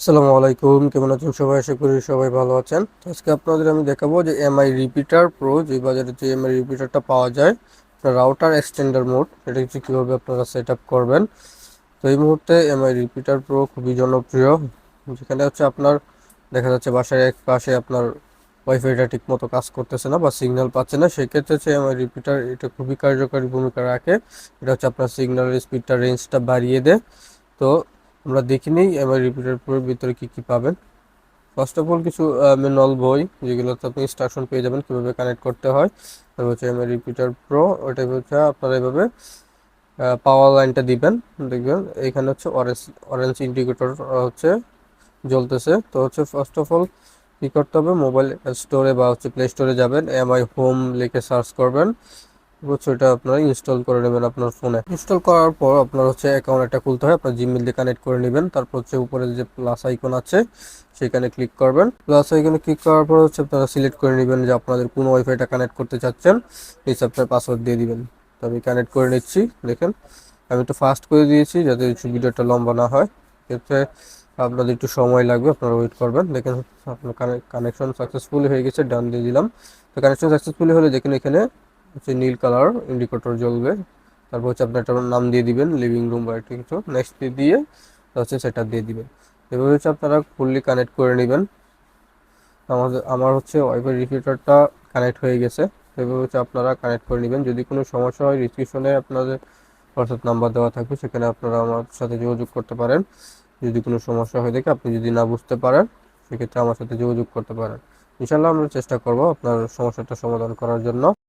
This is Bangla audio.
আসসালামু আলাইকুম, কেমন আছেন সবাই? আশা করি সবাই ভালো আছেন। তো আজকে আপনাদের আমি দেখাবো যে এমআই রিপিটার প্রো যে বাজারে যে এমআই রিপিটারটা পাওয়া যায় রাউটার এক্সটেন্ডার মোড এটা হচ্ছে কীভাবে আপনারা সেট করবেন। তো এই মুহূর্তে এমআই রিপিটার প্রো খুবই জনপ্রিয়, যেখানে হচ্ছে আপনার, দেখা যাচ্ছে বাসায় এক পাশে আপনার ওয়াইফাইটা ঠিক মতো কাজ করতেছে না বা সিগন্যাল পাচ্ছে না, সেক্ষেত্রে হচ্ছে এমআই রিপিটার এটা খুবই কার্যকারী ভূমিকা রাখে। এটা হচ্ছে আপনার সিগন্যালের স্পিডটা রেঞ্জটা বাড়িয়ে দেয়। তো আমরা দেখি নিই, এবার প্রোর ভিতরে কি কি পাবেন। ফার্স্ট অফ অল কিছু ম্যানুয়াল বই যেগুলোতে আপনি ইনস্ট্রাকশন পেয়ে যাবেন কীভাবে কানেক্ট করতে হয়। তারপর হচ্ছে এমআই রিপিটার প্রো ওটা হচ্ছে আপনারা এভাবে পাওয়ার লাইনটা দিবেন, দেখবেন এখানে হচ্ছে অরেঞ্জ অরেঞ্জ ইন্ডিকেটর হচ্ছে জ্বলতেছে। তো হচ্ছে ফার্স্ট অফ অল কী করতে হবে? মোবাইল স্টোরে বা হচ্ছে প্লে স্টোরে যাবেন এমআই হোম লিখে সার্চ করবেন। ওটা আপনারা ইনস্টল করে নেবেন আপনার ফোনে ইনস্টল করার পর আপনার হচ্ছে অ্যাকাউন্ট একটা খুলতে হয়, আপনার জিমেল দিয়ে কানেক্ট করে নেবেন। তারপর হচ্ছে উপরে যে প্লাস আইকন আছে, সেখানে ক্লিক করবেন। প্লাস আইকনে ক্লিক করার পর হচ্ছে আপনারা সিলেক্ট করে নেবেন যে আপনাদের কোন ওয়াইফাইটা কানেক্ট করতে চাচ্ছেন, এই আপনার পাসওয়ার্ড দিয়ে দিবেন। তো আমি কানেক্ট করে নিচ্ছি, দেখেন। আমি একটু ফাস্ট করে দিয়েছি যাতে ভিডিওটা লম্বা না হয়। এতে আপনাদের একটু সময় লাগবে, আপনারা ওয়েট করবেন। দেখেন আপনার কানেকশন সাকসেসফুলি হয়ে গেছে ডান দিয়ে দিলাম। তো কানেকশন সাকসেসফুলি হলে দেখেন এখানে হচ্ছে নীল কালার, ইন্ডিকেটর জ্বলবে। তারপর হচ্ছে আপনার একটা নাম দিয়ে দিবেন লিভিং রুম বা একটা কিছু। নেক্সট দিয়ে হচ্ছে সেটা দিয়ে দিবেন। এভাবে হচ্ছে আপনারা ফুললি কানেক্ট করে নেবেন। আমাদের, আমার হচ্ছে ওয়াইফাই রিপিটারটা কানেক্ট হয়ে গেছে। এভাবে হচ্ছে আপনারা কানেক্ট করে নেবেন। যদি কোনো সমস্যা হয় ডিসক্রিপশনে আপনাদের হোয়াটসঅ্যাপ নাম্বার দেওয়া থাকবে, সেখানে আপনারা আমার সাথে যোগাযোগ করতে পারেন। যদি কোনো সমস্যা হয়ে থাকে আপনি যদি না বুঝতে পারেন, সেক্ষেত্রে আমার সাথে যোগাযোগ করতে পারেন। ইনশাল্লাহ আমরা চেষ্টা করব আপনার সমস্যাটা সমাধান করার জন্য।